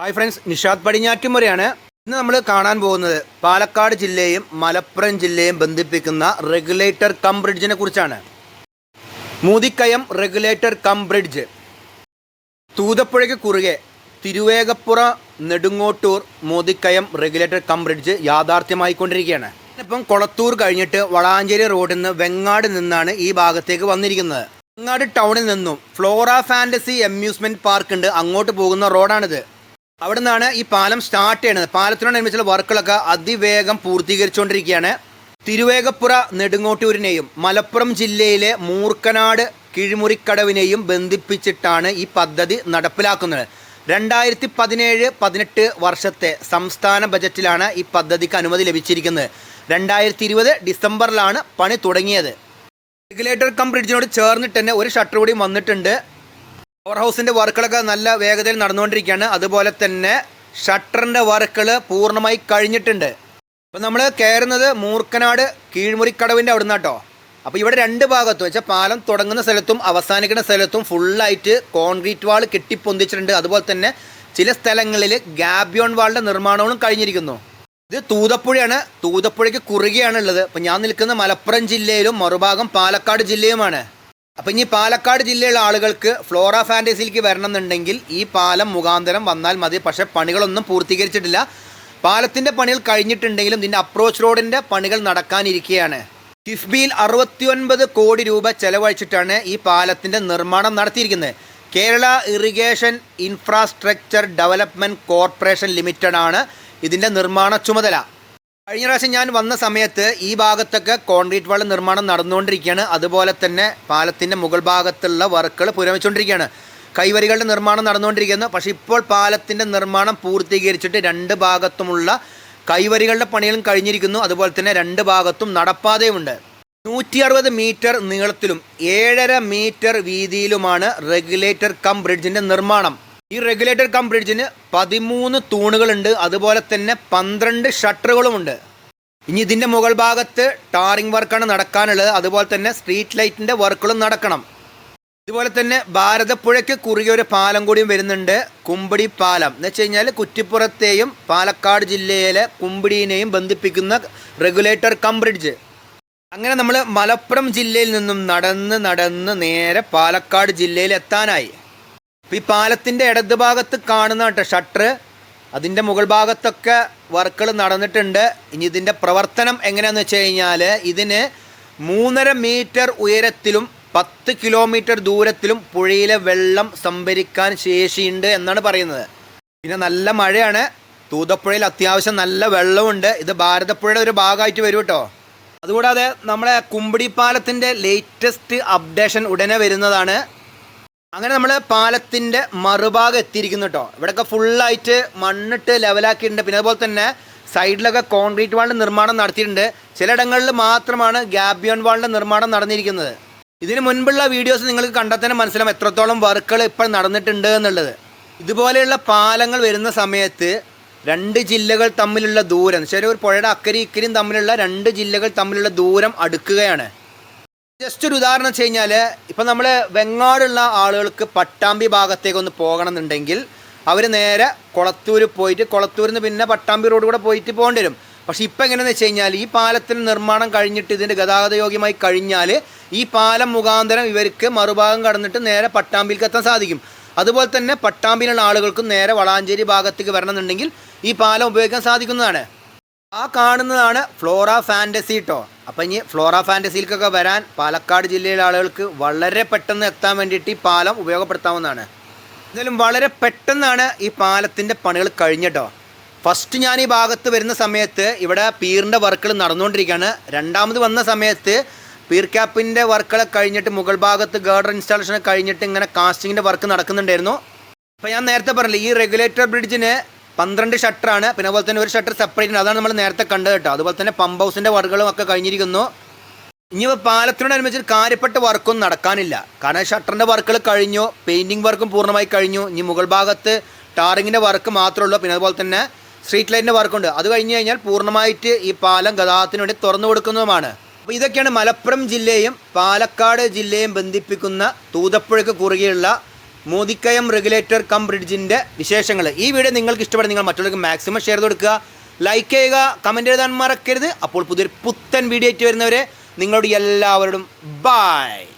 Hi friends Nishad പടിഞ്ഞാറ്റുമുറയാണ് ഇന്ന് നമ്മൾ കാണാൻ പോകുന്നത് പാലക്കാട് ജില്ലയും മലപ്പുറം ജില്ലയും ബന്ധിപ്പിക്കുന്ന റെഗുലേറ്റർ കം ബ്രിഡ്ജിനെ കുറിച്ചാണ്. Moothikkayam regulator cum bridge. തൂതപ്പുഴയ്ക്ക് കുറുകെ Thiruvegappura Nedungottoor Modikkayam regulator cum bridge യാഥാർത്ഥ്യമായിക്കൊണ്ടിരിക്കുകയാണ്. ഇപ്പം കൊളത്തൂർ കഴിഞ്ഞിട്ട് വളാഞ്ചേരി റോഡിൽ നിന്ന് വെങ്ങാട് നിന്നാണ് ഈ ഭാഗത്തേക്ക് വന്നിരിക്കുന്നത്. വെങ്ങാട് ടൗണിൽ നിന്നും ഫ്ലോറ ഫാന്റസി അമ്യൂസ്മെന്റ് പാർക്ക് ഉണ്ട്. അങ്ങോട്ട് പോകുന്ന റോഡാണിത്. അവിടെ നിന്നാണ് ഈ പാലം സ്റ്റാർട്ട് ചെയ്യുന്നത് പാലത്തിനോട് നിർമ്മിച്ചുള്ള വർക്കുകളൊക്കെ അതിവേഗം പൂർത്തീകരിച്ചുകൊണ്ടിരിക്കുകയാണ്. തിരുവേഗപ്പുറ നെടുങ്ങോട്ടൂരിനെയും മലപ്പുറം ജില്ലയിലെ മൂർക്കനാട് കിഴിമുറിക്കടവിനെയും ബന്ധിപ്പിച്ചിട്ടാണ് ഈ പദ്ധതി നടപ്പിലാക്കുന്നത്. രണ്ടായിരത്തി പതിനേഴ് പതിനെട്ട് വർഷത്തെ സംസ്ഥാന ബജറ്റിലാണ് ഈ പദ്ധതിക്ക് അനുമതി ലഭിച്ചിരിക്കുന്നത്. രണ്ടായിരത്തി ഇരുപത് ഡിസംബറിലാണ് പണി തുടങ്ങിയത്. റെഗുലേറ്റർ കം ബ്രിഡ്ജിനോട് ചേർന്നിട്ട് തന്നെ ഒരു ഷട്ടർ കൂടി വന്നിട്ടുണ്ട്. പവർ ഹൗസിന്റെ വർക്കുകളൊക്കെ നല്ല വേഗതയിൽ നടന്നുകൊണ്ടിരിക്കുകയാണ്. അതുപോലെ തന്നെ ഷട്ടറിന്റെ വർക്കുകൾ പൂർണമായി കഴിഞ്ഞിട്ടുണ്ട്. അപ്പോൾ നമ്മൾ കയറുന്നത് മൂർക്കനാട് കീഴ്മുറിക്കടവിന്റെ അവിടെ നിന്നാട്ടോ അപ്പോൾ ഇവിടെ രണ്ട് ഭാഗത്തും വെച്ചാൽ പാലം തുടങ്ങുന്ന സ്ഥലത്തും അവസാനിക്കുന്ന സ്ഥലത്തും ഫുള്ളായിട്ട് കോൺക്രീറ്റ് വാൾ കെട്ടിപ്പൊന്തിച്ചിട്ടുണ്ട്. അതുപോലെ തന്നെ ചില സ്ഥലങ്ങളിൽ ഗാബിയോൺ വാളിന്റെ നിർമ്മാണവും കഴിഞ്ഞിരിക്കുന്നു. ഇത് തൂതപ്പുഴയാണ്. തൂതപ്പുഴയ്ക്ക് കുറുകയാണുള്ളത്. അപ്പം ഞാൻ നിൽക്കുന്ന മലപ്പുറം ജില്ലയിലും മറുഭാഗം പാലക്കാട് ജില്ലയുമാണ്. അപ്പം ഇനി പാലക്കാട് ജില്ലയിലുള്ള ആളുകൾക്ക് ഫ്ലോറ ഫാന്റസിയിലേക്ക് വരണം എന്നുണ്ടെങ്കിൽ ഈ പാലം മുഖാന്തരം വന്നാൽ മതി. പക്ഷേ പണികളൊന്നും പൂർത്തീകരിച്ചിട്ടില്ല. പാലത്തിന്റെ പണികൾ കഴിഞ്ഞിട്ടുണ്ടെങ്കിലും ഇതിന്റെ അപ്രോച്ച് റോഡിന്റെ പണികൾ നടക്കാനിരിക്കുകയാണ് കിഫ്ബിയിൽ അറുപത്തിയൊൻപത് കോടി രൂപ ചെലവഴിച്ചിട്ടാണ് ഈ പാലത്തിന്റെ നിർമ്മാണം നടത്തിയിരിക്കുന്നത്. Kerala irrigation infrastructure development corporation limited ആണ് ഇതിന്റെ നിർമ്മാണ ചുമതല. കഴിഞ്ഞ പ്രാവശ്യം ഞാൻ വന്ന സമയത്ത് ഈ ഭാഗത്തൊക്കെ കോൺക്രീറ്റ് വാൾ നിർമ്മാണം നടന്നുകൊണ്ടിരിക്കുകയാണ്. അതുപോലെ തന്നെ പാലത്തിന്റെ മുകൾ ഭാഗത്തുള്ള വർക്കുകൾ പുരോഗമിച്ചുകൊണ്ടിരിക്കുകയാണ്. കൈവരികളുടെ നിർമ്മാണം നടന്നുകൊണ്ടിരിക്കുന്നു. പക്ഷേ ഇപ്പോൾ പാലത്തിന്റെ നിർമ്മാണം പൂർത്തീകരിച്ചിട്ട് രണ്ട് ഭാഗത്തുമുള്ള കൈവരികളുടെ പണികളും കഴിഞ്ഞിരിക്കുന്നു. അതുപോലെ തന്നെ രണ്ട് ഭാഗത്തും നടപ്പാതയുമുണ്ട്. നൂറ്റി അറുപത് മീറ്റർ നീളത്തിലും ഏഴര മീറ്റർ വീതിയിലുമാണ് റെഗുലേറ്റർ കം ബ്രിഡ്ജിന്റെ നിർമ്മാണം. ഈ റെഗുലേറ്റർ കം ബ്രിഡ്ജിന് പതിമൂന്ന് തൂണുകളുണ്ട്. അതുപോലെ തന്നെ പന്ത്രണ്ട് ഷട്ടറുകളുമുണ്ട് ഇനി ഇതിന്റെ മുകൾ ഭാഗത്ത് ടാറിംഗ് വർക്കാണ് നടക്കാനുള്ളത്. അതുപോലെ തന്നെ സ്ട്രീറ്റ് ലൈറ്റിന്റെ വർക്കുകളും നടക്കണം. ഇതുപോലെ തന്നെ ഭാരതപ്പുഴയ്ക്ക് കുറുകെ ഒരു പാലം കൂടിയും വരുന്നുണ്ട്. കുമ്പിടി പാലം. എന്ന് വെച്ച് കഴിഞ്ഞാൽ കുറ്റിപ്പുറത്തെയും പാലക്കാട് ജില്ലയിലെ കുമ്പിടിനെയും ബന്ധിപ്പിക്കുന്ന റെഗുലേറ്റർ കം ബ്രിഡ്ജ് അങ്ങനെ നമ്മൾ മലപ്പുറം ജില്ലയിൽ നിന്നും നടന്ന് നടന്ന് നേരെ പാലക്കാട് ജില്ലയിൽ എത്താനായി. ഈ പാലത്തിന്റെ ഇടത് ഭാഗത്ത് കാണുന്ന കേട്ടോ ഷട്ടർ അതിന്റെ മുകൾ ഭാഗത്തൊക്കെ വർക്കുകൾ നടന്നിട്ടുണ്ട്. ഇനി ഇതിന്റെ പ്രവർത്തനം എങ്ങനെയാണെന്ന് വെച്ച് കഴിഞ്ഞാൽ ഇതിന് മൂന്നര മീറ്റർ ഉയരത്തിലും പത്ത് കിലോമീറ്റർ ദൂരത്തിലും പുഴയിലെ വെള്ളം സംഭരിക്കാൻ ശേഷിയുണ്ട് എന്നാണ് പറയുന്നത്. പിന്നെ നല്ല മഴയാണ്. തൂതപ്പുഴയിൽ അത്യാവശ്യം നല്ല വെള്ളമുണ്ട് ഇത് ഭാരതപ്പുഴയുടെ ഒരു ഭാഗമായിട്ട് വരും കേട്ടോ. അതുകൂടാതെ നമ്മുടെ കുമ്പിടി പാലത്തിന്റെ ലേറ്റസ്റ്റ് അപ്ഡേഷൻ ഉടനെ വരുന്നതാണ്. അങ്ങനെ നമ്മൾ പാലത്തിന്റെ മറുഭാഗം എത്തിയിരിക്കുന്നു കേട്ടോ ഇവിടെയൊക്കെ ഫുള്ളായിട്ട് മണ്ണിട്ട് ലെവലാക്കിയിട്ടുണ്ട് പിന്നെ അതുപോലെ തന്നെ സൈഡിലൊക്കെ കോൺക്രീറ്റ് വാളിന്റെ നിർമ്മാണം നടത്തിയിട്ടുണ്ട്. ചിലയിടങ്ങളിൽ മാത്രമാണ് ഗാബിയോൺ വാളിന്റെ നിർമ്മാണം നടന്നിരിക്കുന്നത്. ഇതിന് മുൻപുള്ള വീഡിയോസ് നിങ്ങൾക്ക് കണ്ടാൽ തന്നെ മനസ്സിലാവും എത്രത്തോളം വർക്കുകൾ ഇപ്പോൾ നടന്നിട്ടുണ്ട് എന്നുള്ളത്. ഇതുപോലെയുള്ള പാലങ്ങൾ വരുന്ന സമയത്ത് രണ്ട് ജില്ലകൾ തമ്മിലുള്ള ദൂരം ശരി ഒരു പുഴയുടെ അക്കരി ഇക്കരിയും തമ്മിലുള്ള രണ്ട് ജില്ലകൾ തമ്മിലുള്ള ദൂരം അടുക്കുകയാണ്. ജസ്റ്റ് ഒരു ഉദാഹരണം വെച്ച് കഴിഞ്ഞാൽ ഇപ്പം നമ്മൾ വെങ്ങാടുള്ള ആളുകൾക്ക് പട്ടാമ്പി ഭാഗത്തേക്ക് ഒന്ന് പോകണം എന്നുണ്ടെങ്കിൽ അവർ നേരെ കുളത്തൂർ പോയിട്ട് കുളത്തൂരിൽ നിന്ന് പിന്നെ പട്ടാമ്പി റോഡ് കൂടെ പോയിട്ട് പോകേണ്ടി വരും. പക്ഷേ ഇപ്പം എങ്ങനെയെന്ന് വെച്ച് കഴിഞ്ഞാൽ ഈ പാലത്തിന് നിർമ്മാണം കഴിഞ്ഞിട്ട് ഇതിന്റെ ഗതാഗത യോഗ്യമായി കഴിഞ്ഞാൽ ഈ പാലം മുഖാന്തരം ഇവർക്ക് മറുഭാഗം കടന്നിട്ട് നേരെ പട്ടാമ്പിയിലേക്ക് എത്താൻ സാധിക്കും. അതുപോലെ തന്നെ പട്ടാമ്പിയിലുള്ള ആളുകൾക്കും നേരെ വളാഞ്ചേരി ഭാഗത്തേക്ക് വരണമെന്നുണ്ടെങ്കിൽ ഈ പാലം ഉപയോഗിക്കാൻ സാധിക്കുന്നതാണ്. ആ കാണുന്നതാണ് ഫ്ലോറ ഫാന്റസി കേട്ടോ അപ്പം ഇനി ഫ്ലോറ ഫാന്റസിയിലേക്കൊക്കെ വരാൻ പാലക്കാട് ജില്ലയിലെ ആളുകൾക്ക് വളരെ പെട്ടെന്ന് എത്താൻ വേണ്ടിയിട്ട് ഈ പാലം ഉപയോഗപ്പെടുത്താവുന്നതാണ്. എന്തായാലും വളരെ പെട്ടെന്നാണ് ഈ പാലത്തിന്റെ പണികൾ കഴിഞ്ഞിട്ടോ. ഫസ്റ്റ് ഞാൻ ഈ ഭാഗത്ത് വരുന്ന സമയത്ത് ഇവിടെ പീറിന്റെ വർക്കുകൾ നടന്നുകൊണ്ടിരിക്കുകയാണ്. രണ്ടാമത് വന്ന സമയത്ത് പീർ ക്യാപ്പിന്റെ വർക്കുകളൊക്കെ കഴിഞ്ഞിട്ട് മുകൾ ഭാഗത്ത് ഗേർഡർ ഇൻസ്റ്റാളേഷൻ കഴിഞ്ഞിട്ട് ഇങ്ങനെ കാസ്റ്റിങ്ങിന്റെ വർക്ക് നടക്കുന്നുണ്ടായിരുന്നു. അപ്പോൾ ഞാൻ നേരത്തെ പറഞ്ഞില്ല ഈ റെഗുലേറ്റർ ബ്രിഡ്ജിന് പന്ത്രണ്ട് ഷട്ടറാണ്. പിന്നെ അതുപോലെ തന്നെ ഒരു ഷട്ടർ സെപ്പറേറ്റ് അതാണ് നമ്മൾ നേരത്തെ കണ്ടത് കേട്ടോ. അതുപോലെ തന്നെ പമ്പ് ഹൗസിന്റെ വർക്കുകളും ഒക്കെ കഴിഞ്ഞിരിക്കുന്നു. ഇനി പാലത്തിനോടനുബന്ധിച്ച് കാര്യപ്പെട്ട വർക്കൊന്നും നടക്കാനില്ല. കാരണം ഷട്ടറിന്റെ വർക്കുകൾ കഴിഞ്ഞു. പെയിന്റിങ് വർക്കും പൂർണമായി കഴിഞ്ഞു. ഇനി മുകൾ ഭാഗത്ത് ടാറിങ്ങിന്റെ വർക്ക് മാത്രമേ ഉള്ളൂ. പിന്നെ അതുപോലെ തന്നെ സ്ട്രീറ്റ് ലൈറ്റിന്റെ വർക്കുണ്ട് അത് കഴിഞ്ഞ് കഴിഞ്ഞാൽ പൂർണമായിട്ട് ഈ പാലം ഗതാഗതത്തിന് വേണ്ടി തുറന്നു കൊടുക്കുന്നതുമാണ്. അപ്പോൾ ഇതൊക്കെയാണ് മലപ്പുറം ജില്ലയും പാലക്കാട് ജില്ലയും ബന്ധിപ്പിക്കുന്ന തൂതപ്പുഴയ്ക്ക് കുറുകെയുള്ള മോദിക്കയം റെഗുലേറ്റർ കം ബ്രിഡ്ജിന്റെ വിശേഷങ്ങൾ ഈ വീഡിയോ നിങ്ങൾക്ക് ഇഷ്ടപ്പെടുന്ന നിങ്ങൾ മറ്റുള്ളവർക്ക് മാക്സിമം ഷെയർ കൊടുക്കുക. ലൈക്ക് ചെയ്യുക കമന്റ് എഴുതാൻ മറക്കരുത്. അപ്പോൾ പുതിയൊരു പുത്തൻ വീഡിയോ ആയിട്ട് വരുന്നവരെ നിങ്ങളോട് എല്ലാവരോടും ബായ്